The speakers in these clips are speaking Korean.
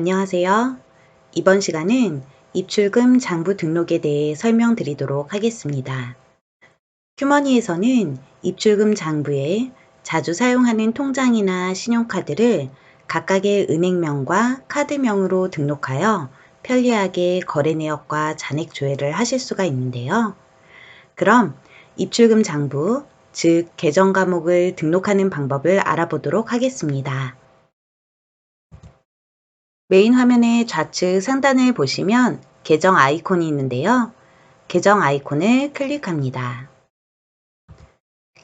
안녕하세요. 이번 시간은 입출금 장부 등록에 대해 설명드리도록 하겠습니다. 휴머니에서는 입출금 장부에 자주 사용하는 통장이나 신용카드를 각각의 은행명과 카드명으로 등록하여 편리하게 거래 내역과 잔액 조회를 하실 수가 있는데요. 그럼 입출금 장부, 즉 계정 과목을 등록하는 방법을 알아보도록 하겠습니다. 메인 화면의 좌측 상단을 보시면 계정 아이콘이 있는데요. 계정 아이콘을 클릭합니다.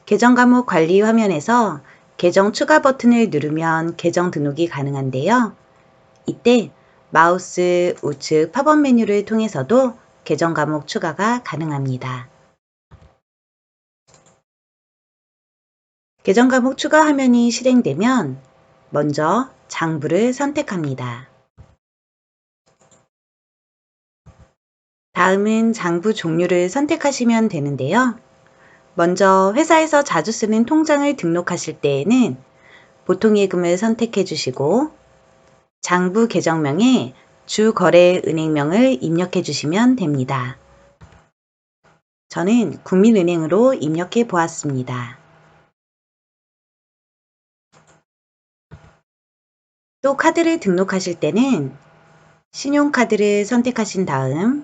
계정 과목 관리 화면에서 계정 추가 버튼을 누르면 계정 등록이 가능한데요. 이때 마우스 우측 팝업 메뉴를 통해서도 계정 과목 추가가 가능합니다. 계정 과목 추가 화면이 실행되면 먼저 장부를 선택합니다. 다음은 장부 종류를 선택하시면 되는데요. 먼저 회사에서 자주 쓰는 통장을 등록하실 때에는 보통 예금을 선택해 주시고 장부 계정명에 주 거래 은행명을 입력해 주시면 됩니다. 저는 국민은행으로 입력해 보았습니다. 또 카드를 등록하실 때는 신용카드를 선택하신 다음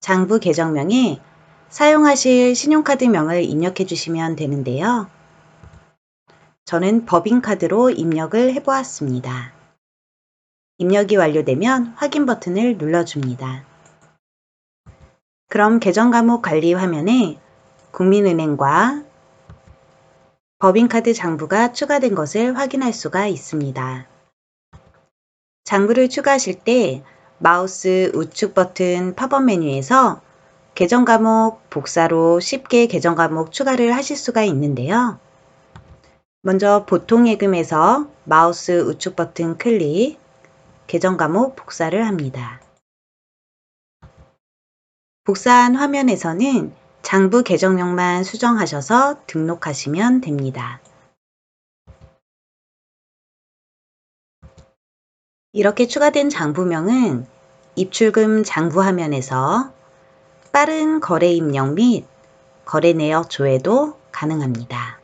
장부 계정명에 사용하실 신용카드명을 입력해 주시면 되는데요. 저는 법인카드로 입력을 해 보았습니다. 입력이 완료되면 확인 버튼을 눌러줍니다. 그럼 계정 과목 관리 화면에 국민은행과 법인카드 장부가 추가된 것을 확인할 수가 있습니다. 장부를 추가하실 때 마우스 우측 버튼 팝업 메뉴에서 계정 과목 복사로 쉽게 계정 과목 추가를 하실 수가 있는데요. 먼저 보통 예금에서 마우스 우측 버튼 클릭, 계정 과목 복사를 합니다. 복사한 화면에서는 장부 계정명만 수정하셔서 등록하시면 됩니다. 이렇게 추가된 장부명은 입출금 장부 화면에서 빠른 거래 입력 및 거래 내역 조회도 가능합니다.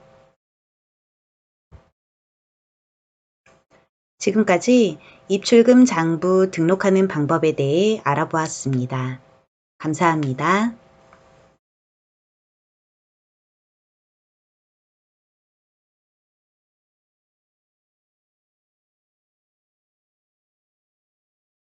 지금까지 입출금 장부 등록하는 방법에 대해 알아보았습니다. 감사합니다.